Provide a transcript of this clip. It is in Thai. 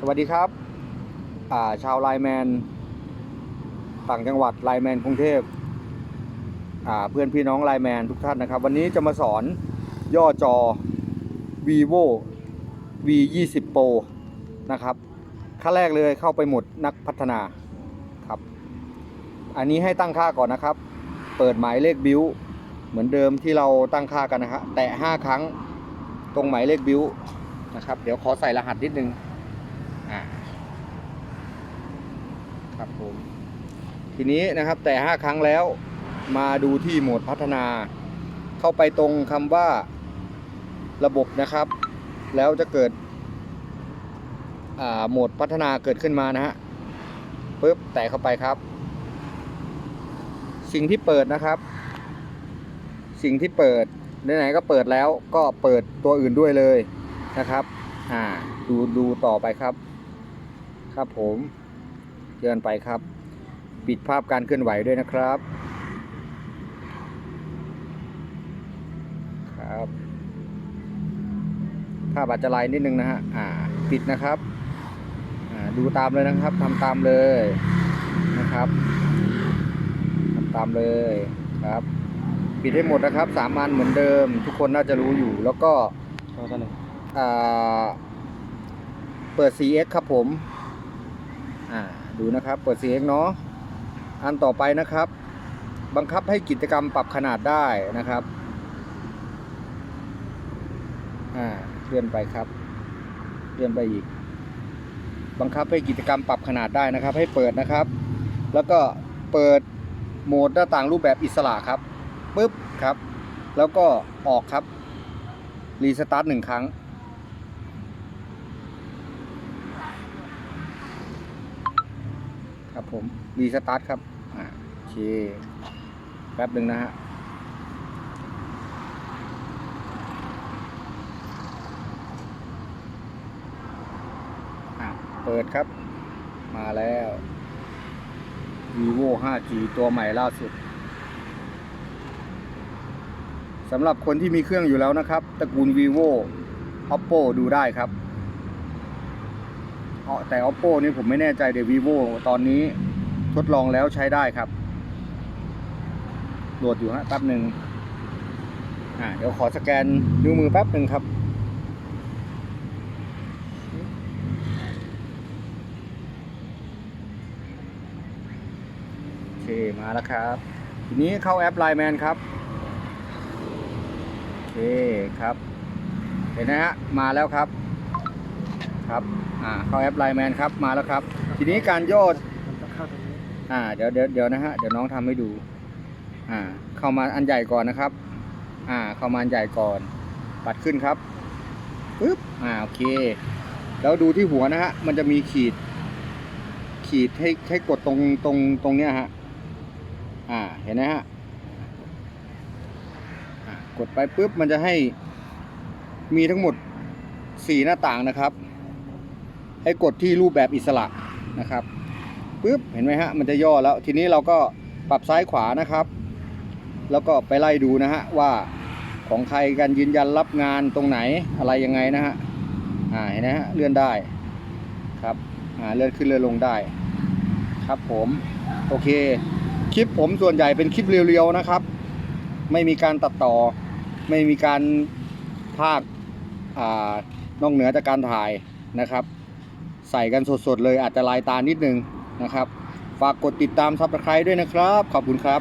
สวัสดีครับอ่าชาวไลแมน ต่างจังหวัดไลแมนกรุงเทพอ่าเพื่อนพี่น้องไลแมนทุกท่านนะครับ วันนี้จะมาสอนย่อจอ vivo v 2 0 pro นะครับขั้นแรกเลยเข้าไปหมดนักพัฒนาครับ อันนี้ให้ตั้งค่าก่อนนะครับ เปิดหมายเลขบิวเหมือนเดิมที่เราตั้งค่ากันนะฮะแตะ5ครั้งตรงหมายเลขบิวนะครับ เดี๋ยวขอใส่รหัสนิดนึง อ่าครับผม ทีนี้นะครับแต่ 5 ครั้งแล้วมาดูที่โหมดพัฒนา เข้าไปตรงคำว่าระบบนะครับ แล้วจะเกิดโหมดพัฒนาเกิดขึ้นมานะฮะปึ๊บแตะเข้าไปครับ สิ่งที่เปิดนะครับ สิ่งที่เปิดไหนๆก็เปิดแล้วก็เปิดตัวอื่นด้วยเลยนะครับ อ่า ดูดูต่อไปครับ ครับผมเดินไปครับ ปิดภาพการเคลื่อนไหวด้วยนะครับ ครับ ภาพอาจจะลายนิดนึงนะฮะอ่าปิดนะครับอ่าดูตามเลยนะครับทำตามเลยนะครับทำตามเลยครับ ปิดให้หมดนะครับสามอันเหมือนเดิม ทุกคนน่าจะรู้อยู่แล้วก็อ่าเปิด CX ครับผม อ่าดูนะครับเปิด CX เนาะอันต่อไปนะครับ บังคับให้กิจกรรมปรับขนาดได้นะครับอ่าเลื่อนไปครับเลื่อนไปอีก บังคับให้กิจกรรมปรับขนาดได้นะครับ ให้เปิดนะครับ แล้วก็เปิดโหมดหน้าต่างรูปแบบอิสระครับปึ๊บครับ แล้วก็ออกครับรีสตาร์ทหนึ่งครั้ง ครับผมรีสตาร์ทครับอ่าโอเคแป๊บหนึ่งนะฮะเปิดครับ มาแล้ว vivo 5G ตัวใหม่ล่าสุดสำหรับคนที่มีเครื่องอยู่แล้วนะครับ ตระกูล vivo oppo ดูได้ครับ แต่ oppo นี่ผมไม่แน่ใจเดี๋ยว vivo ตอนนี้ทดลองแล้วใช้ได้ครับโหลดอยู่ฮะแป๊บหนึ่งอ่าเดี๋ยวขอสแกนนิ้วมือแป๊บหนึ่งครับ โอเค มาแล้วครับ ทีนี้เข้าแอป Line Man ครับ โอเคครับ เห็นนะฮะ มาแล้วครับ ครับอ่าเข้าแอป Line Man ครับมาแล้วครับ ทีนี้การย่ออ่าเดี๋ยวเดี๋ยวเดี๋ยวนะฮะเดี๋ยวน้องทำให้ดูอ่าเข้ามาอันใหญ่ก่อนนะครับ อ่าเข้ามาอันใหญ่ก่อน ปัดขึ้นครับปึ๊บอ่าโอเค แล้วดูที่หัวนะฮะมันจะมีขีด ขีดให้ให้กดตรงตรงตรงเนี้ยฮะอ่าเห็นไหมฮะอ่ากดไปปุ๊บมันจะให้มีทั้งหมดสี่หน้าต่างนะครับ ให้กดที่รูปแบบอิสระนะครับปุ๊บเห็นไหมฮะมันจะย่อแล้วทีนี้เราก็ปรับซ้ายขวานะครับ แล้วก็ไปไล่ดูนะฮะว่าของใครกันยืนยันรับงานตรงไหนอะไรยังไงนะฮะอ่าเห็นไหมฮะเลื่อนได้ครับอ่าเลื่อนขึ้นเลื่อนลงได้ ครับผมโอเค คลิปผมส่วนใหญ่เป็นคลิปเรียวๆนะครับ ไม่มีการตัดต่อ ไม่มีการพากย์อ่านอกเหนือจากการถ่ายนะครับ ใส่กันสดๆเลยอาจจะลายตานิดนึงนะครับ ฝากกดติดตามซับสไครต์ด้วยนะครับ ขอบคุณครับ